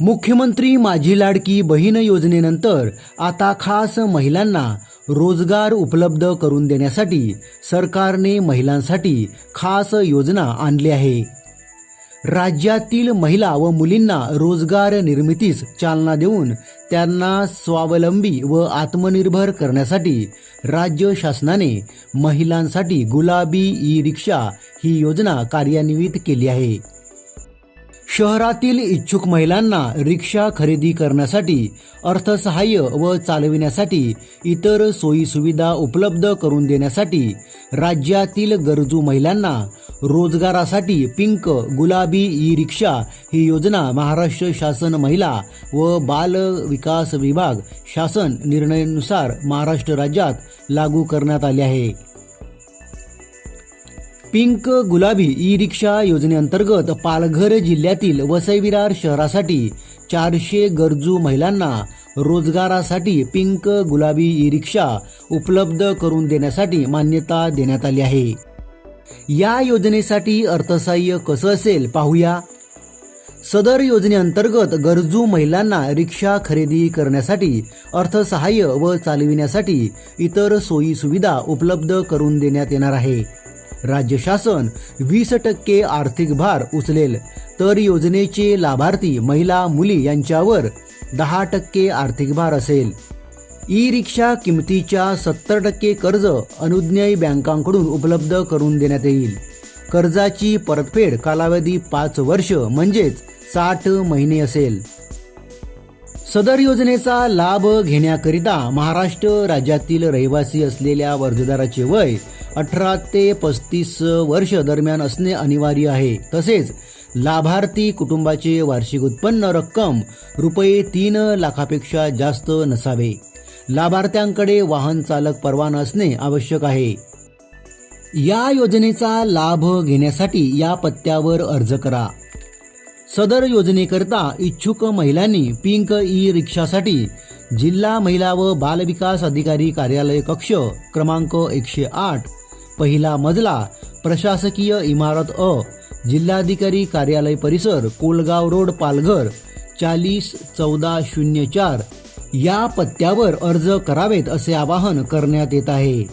मुख्यमंत्री माझी लाडकी बहीण योजनेनंतर आता खास महिलांना रोजगार उपलब्ध करून देण्यासाठी सरकारने महिलांसाठी खास योजना आणली आहे. राज्यातील महिला व मुलींना रोजगार निर्मितीस चालना देऊन त्यांना स्वावलंबी व आत्मनिर्भर करण्यासाठी राज्य शासनाने महिलांसाठी गुलाबी ई रिक्षा ही योजना कार्यान्वित केली आहे. शहरातील इच्छुक महिलांना रिक्षा खरेदी करण्यासाठी अर्थसहाय्य व चालविण्यासाठी इतर सोयीसुविधा उपलब्ध करून देण्यासाठी राज्यातील गरजू महिलांना रोजगारासाठी पिंक गुलाबी ई रिक्षा ही योजना महाराष्ट्र शासन महिला व बाल विकास विभाग शासन निर्णयानुसार महाराष्ट्र राज्यात लागू करण्यात आली आहे. पिंक गुलाबी ई रिक्षा योजनेअंतर्गत पालघर जिल्ह्यातील वसई विरार शहरासाठी चारशे गरजू महिलांना रोजगारासाठी पिंक गुलाबी ई रिक्षा उपलब्ध करून देण्यासाठी मान्यता देण्यात आली आहे. या योजनेसाठी अर्थसहाय्य कसं असेल पाहूया. सदर योजनेअंतर्गत गरजू महिलांना रिक्षा खरेदी करण्यासाठी अर्थसहाय्य व चालविण्यासाठी इतर सोयी सुविधा उपलब्ध करून देण्यात येणार आहे. राज्य शासन वीस टक्के आर्थिक भार उचलेल. तर योजनेचे लाभार्थी महिला मुली यांच्यावर दहा टक्के आर्थिक भार असेल. ई रिक्षा किमतीच्या सत्तर टक्के कर्ज अनुज्ञेय बँकांकडून उपलब्ध करून देण्यात येईल. कर्जाची परतफेड कालावधी पाच वर्ष म्हणजेच साठ महिने असेल. सदर योजनेचा लाभ घेण्याकरिता महाराष्ट्र राज्यातील रहिवासी असलेल्या वर्गदाराचे वय अठरा ते पस्तीस वर्ष दरम्यान असणे अनिवार्य आहे. तसेच लाभार्थी कुटुंबाचे वार्षिक उत्पन्न रक्कम रुपये तीन लाखापेक्षा जास्त नसावे. लाभार्थ्यांकडे वाहन चालक परवाना असणे आवश्यक आहे. या योजनेचा लाभ घेण्यासाठी या पत्त्यावर अर्ज करा. सदर योजनेकरता इच्छुक महिलांनी पिंक ई रिक्षासाठी जिल्हा महिला व बालविकास अधिकारी कार्यालय कक्ष क्रमांक एकशे आठ पहिला मजला प्रशासकीय इमारत अ जिल्हाधिकारी कार्यालय परिसर कोलगाव रोड पालघर चाळीस चौदा शून्य चार. या पत्त्यावर अर्ज करावेत असे आवाहन करण्यात येत आहे.